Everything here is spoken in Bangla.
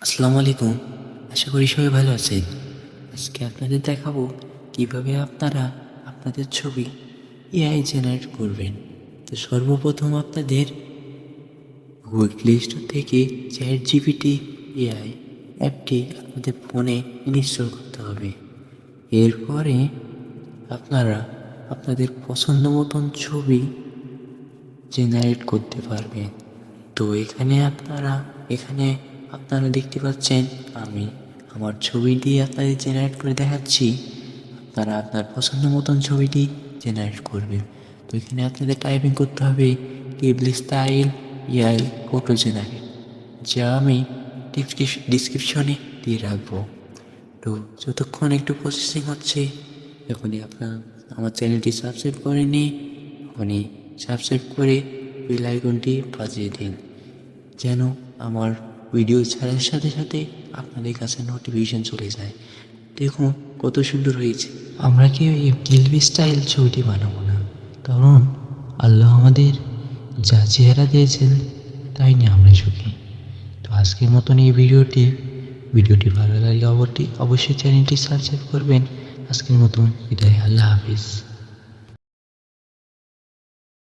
আসসালামু আলাইকুম। আশা করি সবাই ভালো আছেন। আজকে আপনাদের দেখাবো কীভাবে আপনারা আপনাদের ছবি এআই জেনারেট করবেন। তো সর্বপ্রথম আপনাদের গুগল প্লে স্টোর থেকে চ্যাট জিপিটি এআই অ্যাপটি আপনাদের ফোনে ইনস্টল করতে হবে। এরপরে আপনারা আপনাদের পছন্দ মতন ছবি জেনারেট করতে পারবেন। তো এখানে আপনারা এখানে আপনারা দেখতে পাচ্ছেন, আমি আমার ছবি দিয়ে আপনাদের জেনারেট করে দেখাচ্ছি। আপনারা আপনার পছন্দ মতন ছবিটি জেনারেট করবেন। তো এখানে আপনাদের টাইপিং করতে হবে টেবল স্টাইল ইয়াই ফটো জেনারেট যা আমি ডিসক্রিপশনে দিয়ে রাখব। তো যতক্ষণ একটু প্রসেসিং হচ্ছে, এখনই আপনার আমার চ্যানেলটি সাবস্ক্রাইব করে নিই এখনই সাবস্ক্রাইব করে বেল আইকনটি বাজিয়ে দিন, যেন আমার ভিডিও ছাড়ার সাথে সাথে আপনাদের কাছে নোটিফিকেশন চলে যায়। দেখুন কত সুন্দর হয়েছে। আমরা কেউ এই গিলবি স্টাইল ছবিটি বানাবো না? কারণ আল্লাহ আমাদের যা চেহারা দিয়েছেন, তাই নিয়ে আমরা সুখী তো আজকের মতন এই ভিডিওটি ভিডিওটি ভালো লাগলে অবশ্যই অবশ্যই চ্যানেলটি সাবস্ক্রাইব করবেন। আজকের মতন বিদায়, আল্লাহ হাফিজ।